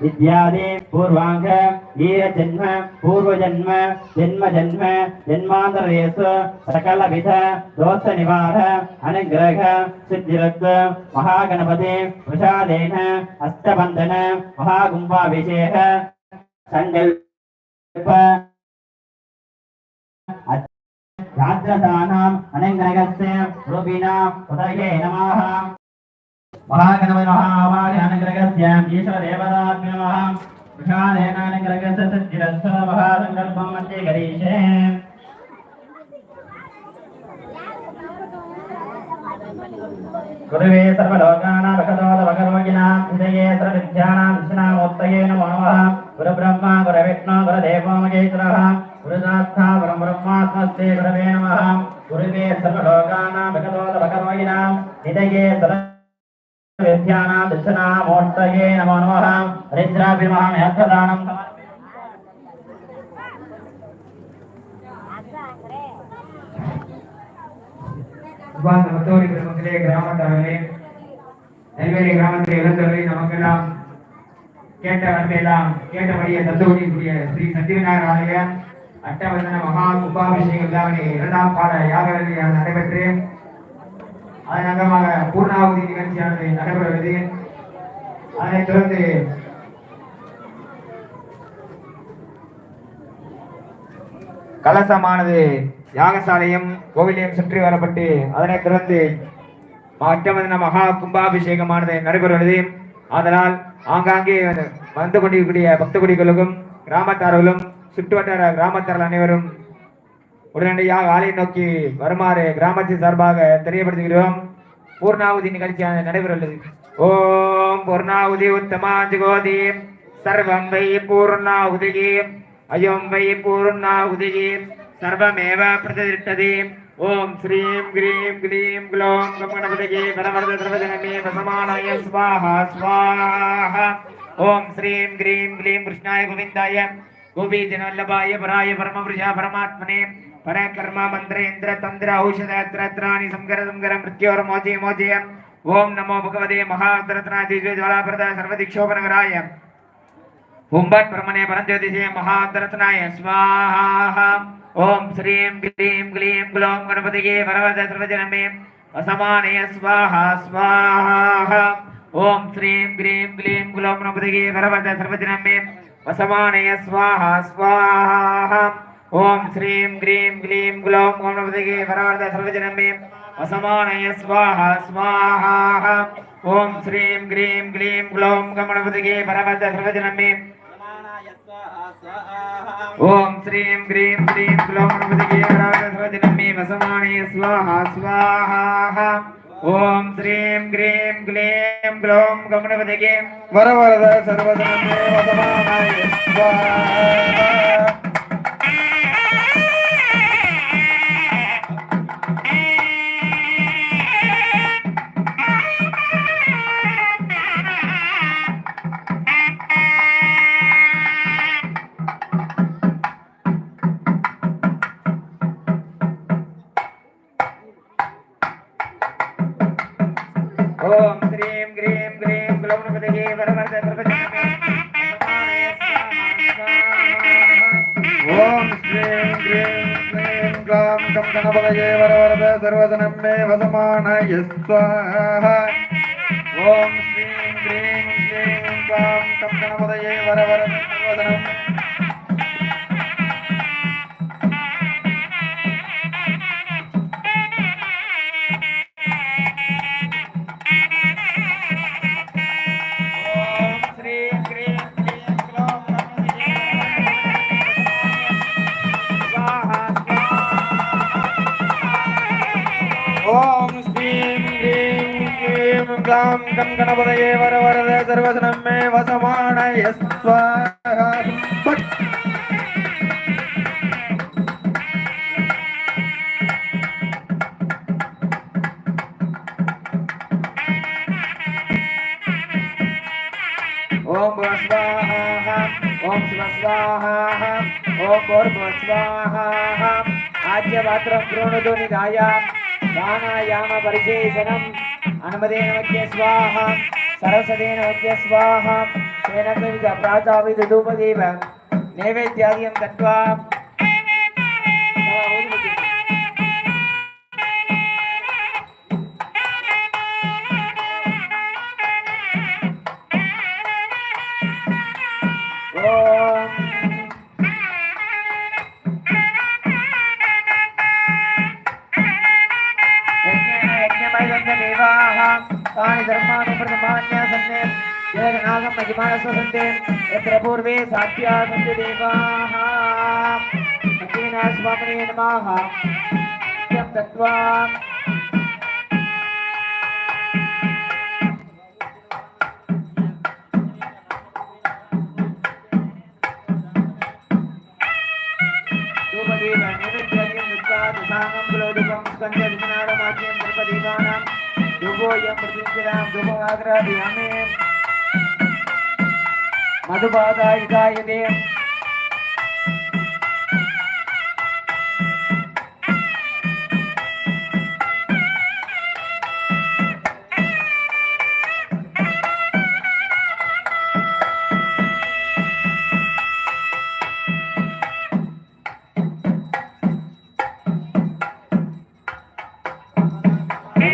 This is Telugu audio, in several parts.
வித்யாதி பூர்வாங்க வீர ஜென்ம பூர்வ ஜென்ம ஜென்ம ஜென்ம ஜென்மாந்தரேசு சகலவித தோஷ நிவார அனுகிரக சித்திரத் மகாகணபதி பிரசாதேன அஷ்டபந்தன மகாகும்பாபிஷேக சங்கல்ப ராஜதானாம் அனுகிரகஸ்ய ரூபிணாம் உதயே நமாக மகாகணபதி மகாவா नमः वृषादेनानग्रहस्य सज्जिरस्व महासङ्कल्पं मध्ये गरीषे गुरुवे सर्वलोकानां भगवतोदभगवगिनां हृदये सर्वविद्यानां विष्णामूर्तये नमो नमः गुरुब्रह्मा गुरुविष्णु गुरुदेवो महेश्वरः गुरुदास्था परं ब्रह्मात्मस्ते गुरवे नमः गुरुवे सर्वलोकानां भगवतोदभगवगिनां हृदये सर्व विद्यानां दर्शनामूर्तये नमो नमः हरिद्राभिमहमेहदानं அன்பார்ந்த மத்தோரி பெருமக்களே கிராமத்தார்களே நெல்வேலி கிராமத்தில் இழந்தவரை நமக்கெல்லாம் கேட்ட வரம்பெல்லாம் கேட்டபடியே தந்துகொண்டிருக்கூடிய ஸ்ரீ சத்தியநாயகர் ஆலய அட்டவந்தன மகா கும்பாபிஷேக விழாவினை இரண்டாம் கால யாக வேலையாக நடைபெற்று அதன் அங்கமாக பூர்ணாவதி நிகழ்ச்சியானது நடைபெறுகிறது அதனைத் தொடர்ந்து கலசமானது யாகசாலையும் கோவிலையும் சுற்றி வரப்பட்டு அதனைத் தொடர்ந்து அட்டமதின மகா கும்பாபிஷேகமானது நடைபெறுவது அதனால் ஆங்காங்கே வந்து கொண்டிருக்கக்கூடிய பக்த குடிகளுக்கும் கிராமத்தார்களும் சுற்றுவட்டார கிராமத்தார்கள் அனைவரும் உடனடியாக ஆலை நோக்கி வருமாறு கிராமத்தின் சார்பாக தெரியப்படுத்துகிறோம். பூர்ணாவதி நிகழ்ச்சியான நடைபெறுள்ளது ஓம் பூர்ணாவதி உத்தமாஜி கோதி சர்வம் வை பூர்ணா உதகி அயம் வை பூர்ணா உதகி சர்வமேவ பிரதிஷ்டதி. ஓம் ஸ்ரீம் கிரீம் கிளீம் க்ளோம் கம்பகணபதகி. வரவரத திரவஜனமே வசமானாய. ஸ்வாஹா ஸ்வாஹா ஓம் ஸ்ரீம் கிரீம் கிளீம் கிருஷ்ணாய கோவிந்தாய. கோபி ஜனவல்லபாய பராய பரமபுருஷா பரமாத்மனே. పరాకర్మ మంత్ర ఇంద్ర తంద్ర ఔషధ త్రాణి సంకర సంకర మృత్యోర మోచయ మోచయ ఓం నమో భగవదే మహాద్రత్నాజ్వాలాప్రద సర్వదిక్షోపనగరాయ. ఓం భట్ బ్రహ్మణే పరంజ్యోతిషే మహాద్రత్నాయ స్వాహ ఓం శ్రీం గ్లీం గ్లీం గ్లోం గణపతియే పరవద సర్వజనమే. అసమానయ స్వాహ స్వాహ ఓం శ్రీం గ్లీం గ్లీం గ్లోం గణపతియే పరవద సర్వజనమే. అసమానయ స్వాహ స్వాహ ఓం శ్రీం గ్రీం గ్లీం గ్లౌం ఓం నమదిగే పరవర్ధ సర్వజనమే వసమానయ స్వాహ స్వాహ. ఓం శ్రీం గ్రీం గ్లీం గ్లౌం గమణపతిగే పరవర్ధ సర్వజనమే. ఓం శ్రీం గ్రీం గ్లీం గ్లౌం గణపతిగే పరవర్ధ సర్వజనమే వసమానయ స్వాహ స్వాహ. ఓం శ్రీం గ్రీం గ్లీం గ్లౌం గమణపతిగే వరవరద సర్వజనమే వసమానయ స్వాహ. ஓம் ஸ்ரீம் கிரீம் ஸ்ரீம் க்ளாம் கம் கணபதயே வரவரத சர்வதனம் மே வதமானாய ஸ்வாஹா ஓம் ஸ்ரீம் கிரீம் ஸ்ரீம் க்ளாம் கம் கணபதயே வரவரத சர்வதனம் क्लां गं गणपतये वरवरदे सर्वसनं मे वसमाणय स्वाहा ओम स्वाहा ओम स्वाहा ओम गोर्भ स्वाहा आद्यपात्रं कृणुतु निधाय प्राणायामपरिचेतनम् परिचेषणम् अनुमतेन वद्य स्वाहा सरस्वतेन वद्य स्वाहा तेन प्रविज प्राचाविद धूपदीप नैवेद्यादियं उपासते यत्र पूर्वे साध्या सन्ति देवाः स्वामिने नमः। नित्यं दत्त्वा। स्कन्दनाडमाद्यं द्रुपदीपानां ध्रुवोऽयं प्रतिष्ठितां ध्रुवमाग्रहामि மதுபாதாயுதாய தேவ்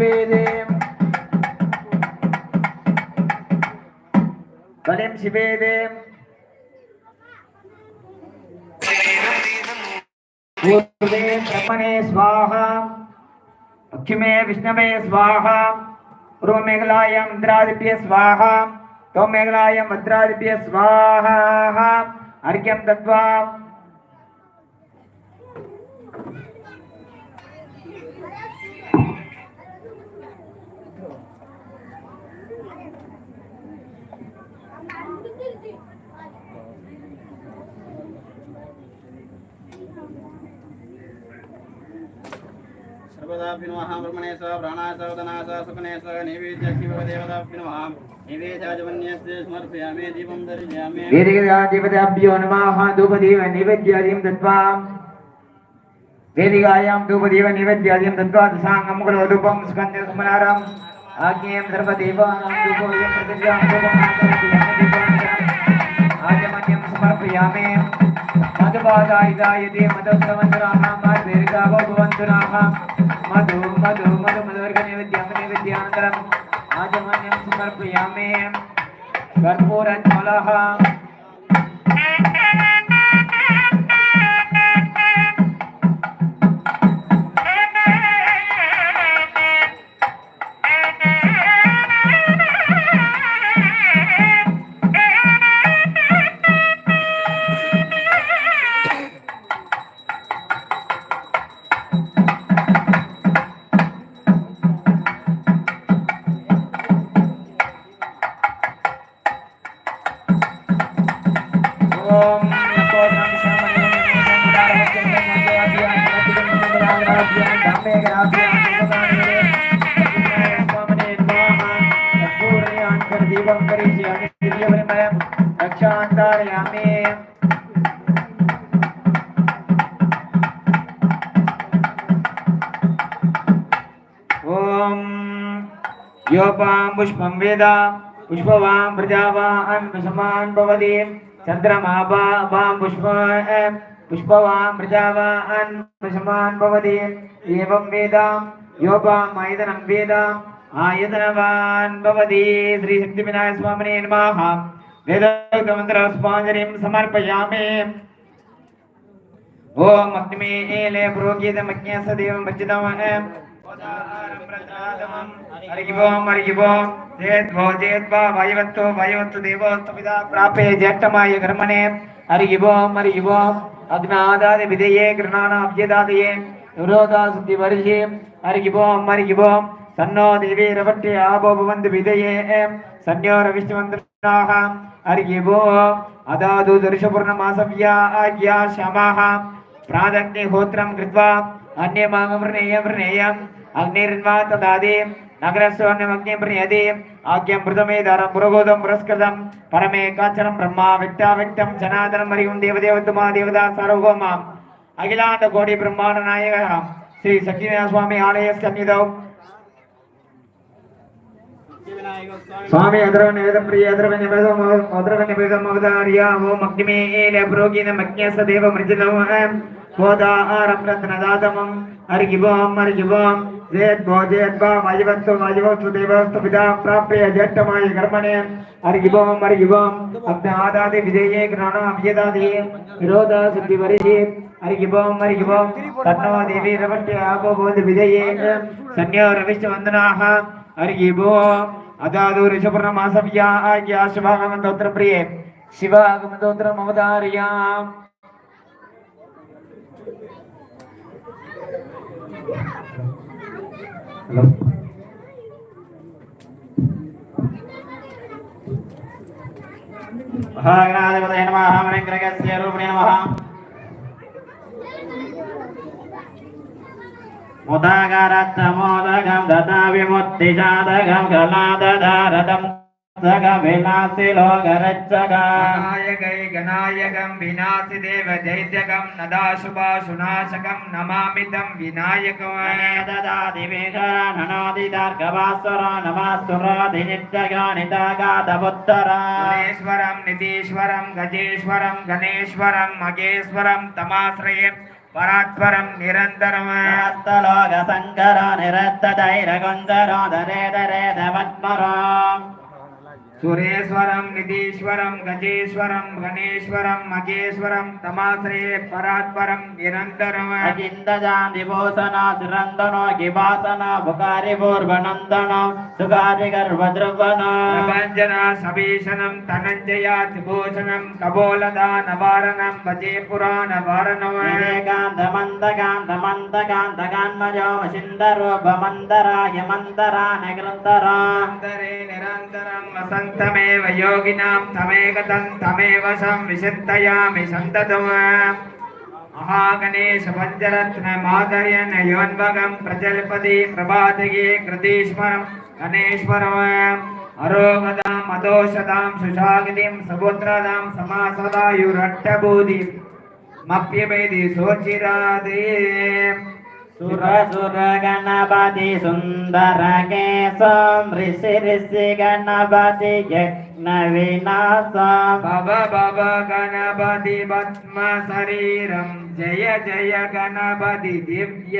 शिवेदे बलिं शिवेदे पूर्वे ब्रह्मणे स्वाहा पश्चिमे विष्णवे स्वाहा पूर्वमेघलायां इन्द्रादिभ्य स्वाहा तोमेघलायां भद्रादिभ्य स्वाहा अर्घ्यं दत्त्वा सर्वदाभ्युनमहाब्रह्मणे स प्राणाय सवदना स सुखने स निवेद्यक्षिभवदेवताभ्युनमहा निवेदाजमन्यस्य स्मर्पयामे, दीपं दर्शयामे। वेदिकाधिपतेभ्यो नमः, धूपदीप निवेद्यादिं दत्त्वा। वेदिकायां धूपदीप निवेद्यादिं दत्त्वा, दशाङ्गं करो धूपं सुगन्धसुमनारम् आज्ञेयं सर्वदेवानां धूपदीपं प्रतिज्ञां धूपं आजमन्यं समर्पयामे। मधुपादायितायते मधुसमन्तराः दीर्घावो भवन्तु नाः మధు మధు మధు మధువర్గ నైవేద్యం నైవేద్యానంతరం ఆజమాన్యం సమర్పయామి. కర్పూరజ్వలః दीपं करिष्यामि द्वितीयपरिमलं रक्षान्तारयामि। ॐ योपां पुष्पं वेद, पुष्पवां प्रजावान् विषमान् भवति। चन्द्रमापां पुष्प पुष्पवां प्रजावान् विषमान् भवति। एवं वेदां, योपां मैदनं वेदां आयतनवान् भवति श्रीशक्तिविनायकस्वामिने नमः वेदोक्तमन्त्रपुष्पाञ्जलिं समर्पयामि ॐ अग्निमे एले पुरोगीतमज्ञसदेवं भजितमः हरिगिवों हरिगिवो जेद्वो जेद्वा वायुवत्तो वायुवत्तु देवोऽस्तु पिता प्रापे ज्येष्ठमाय कर्मणे हरिगिवों हरिगिवो अग्नादादि विधये गृहाणाभ्यदादये निरोधासुद्धि वर्षे हरिगिवों हरिगिवों சன்னோ திடீரவற்றி ஆபோபவந்து விதையே. சன்யோர விஷ்ணுவந்திராக அரியவோ அதாது தரிசபூர்ண மாசவ்யா ஆக்யா சமாக பிராதக்னி ஹோத்திரம் கிருத்வா. அந்நிய மாமவிருணேயம் விருணேயம். அக்னிர்வா ததாதி. நகரஸ்வர்ணமக்னிபிரியதீம் ஆக்கியம் பிரதமேதாரம் புரகோதம் புரஸ்கிருதம். பரமே காச்சனம் பிரம்மா விக்டா விக்டம் ஜனாதனம் அறியும் தேவதேவத்துமா தேவதா சர்வகோமாம் அகிலாண்ட கோடி பிரம்மாண்ட நாயகம் ஸ்ரீ சக்திநாத சுவாமி ஆலய சந்நிதம் स्वामी अद्रवनेदं प्रियद्रवनिवेदं मधुरवनिवेदं मगदार्या ओम अग्निमे लब्रोगिनं अज्ञसदेव मृजलं गोदारप्रतनदातमं हरिगिवं हरिगिवं जेद्वो जेद्वा वायुवत्सो वायुवत्सु देवस्तु पिता प्राप्य ज्येष्ठमाय कर्मणे हरिगिवं हरिगिवं अग्नादादि विजये ग्रहणा अभियदादि विरोध सिद्धिवरिहि हरिगिवं हरिगिवं तन्नो देवी रवट्य आपोबोध विजये सन्यो रविश्च वन्दनाः हरिगिवं അതാതു ഋഷപൂർണ മാസവ്യാ ശിവാഗമന്തോത്ര പ്രിയേ ശിവാഗമന്തോത്രം അവതാരിയാം ഹലോ മഹാഗണാധിപതയ നമഃ മണിഗ്രഹസ്യ രൂപിണേ നമഃ ముదాగారత్తమోదగం దదా విముక్తిజాతకం కళాదధారతం సగవిలాసిలోగరచ్చగా గణాయకై గణాయకం వినాశి దేవ దైత్యకం నదాశుభాశునాశకం నమామితం వినాయకం. దదాది వికరణనాదిదార్గవాసుర నమాసురాధినిత్యగానితాగాదముత్తరా సురేశ్వరం నిధీశ్వరం గజేశ్వరం గణేశ్వరం మగేశ్వరం తమాశ్రయం பராத்பரம் நிரந்தரமஸ்தலோக சங்கரோ நிரத்த தைரகுந்தரோ தரேதரே தவத்மரோ సురేశ్వరం నిధీశ్వరం గజేశ్వరం గణేశ్వరం మగేశ్వరం తమాశ్రయే పరాత్పరం నిరంతరం అజిందజాంది భూషణ సురందనో గివాసన బుకారి పూర్వనందన సుగారి గర్భద్రవన ప్రభంజన సభీషణం ధనంజయాత్ భూషణం కబోలదా నవారణం భజే పురాణ వారణం వివేకాంత మందకాంత మందకాంతకాన్మజో వసిందరూపమందరాయ మందరా నగరంతరా అందరే నిరంతరం యోగినాం తమేకతం తమేవ సంవిశిత్తయామి సంతతం మహాగణేశ పంచరత్న మాధర్యన్ యోన్వగం ప్రజల్పతి ప్రభాతగే కృతీశ్వరం గణేశ్వరం అరోగదాం అదోషదాం సుషాగితిం సముద్రదాం సమాసదాయురట్టబూది మప్యమేది సోచిరాదే సుర సుర గణపతి సుందర కేశం ఋషి ఋషి గణపతి యజ్ఞ వినాశం భవ భవ గణపతి పద్మ శరీరం జయ జయ గణపతి దివ్య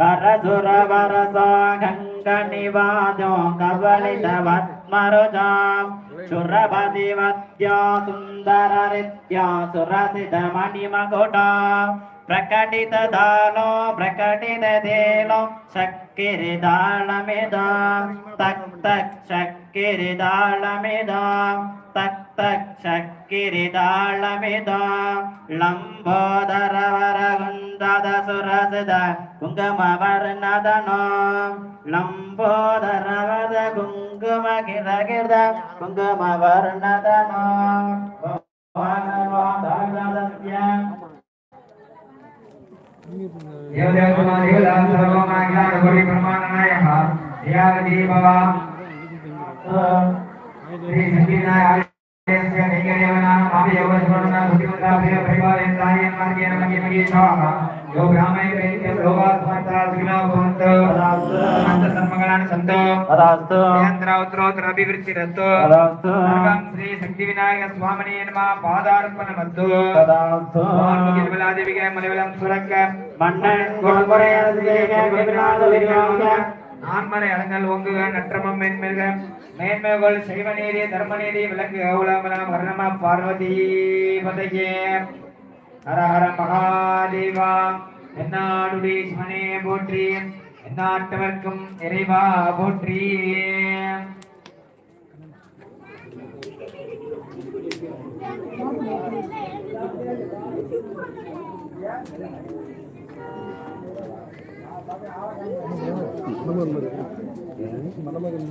करसुरवरसाङ्गनिवाजो कवलितवत्मरुजाम् सुरपतिवत्या सुन्दररित्या सुरसितमणिमकुटा प्रकटितदानो प्रकटितदेनो शक्किरिदालमिदा तक् तक् शक्किरिदालमिदा तक् तक् शक्किरिदालमिदा लम्बोदरवरगुन्ददसुरसद குங்கமவர்ணதனோ லம்போதரவத குங்கும கிர கிருத குங்குமவர்ணதனோ. பிரமாணாய సురసిత మణిమకుట ప్రకటిత దాలో ప్రకటిత దేలో చక్కిరి దాళమిద తక్ తక్ చక్కిరి దాళమిద తక్ తక్ చక్కిరి దాళమిద లంబోదర వరగుందద సురసిద కుంకుమ వర్ణదనో లంబోదర వద కుంకుమ గిరగిర్ద కుంకుమ వర్ణదనో நான்மறை அலங்கல் ஓங்குக நற்றமம் மேன்மெல்க மேன்மைகள் செய்வநீதி தர்மநீதி விளக்கு கௌலமலம் வர்ணமா பார்வதி பதையே ஹர ஹர மகாதேவா என்னாடுடி சிவனே போற்றி என்னாட்டவர்க்கும் இறைவா போற்றி Yeah. మనమగన్ మనమగన్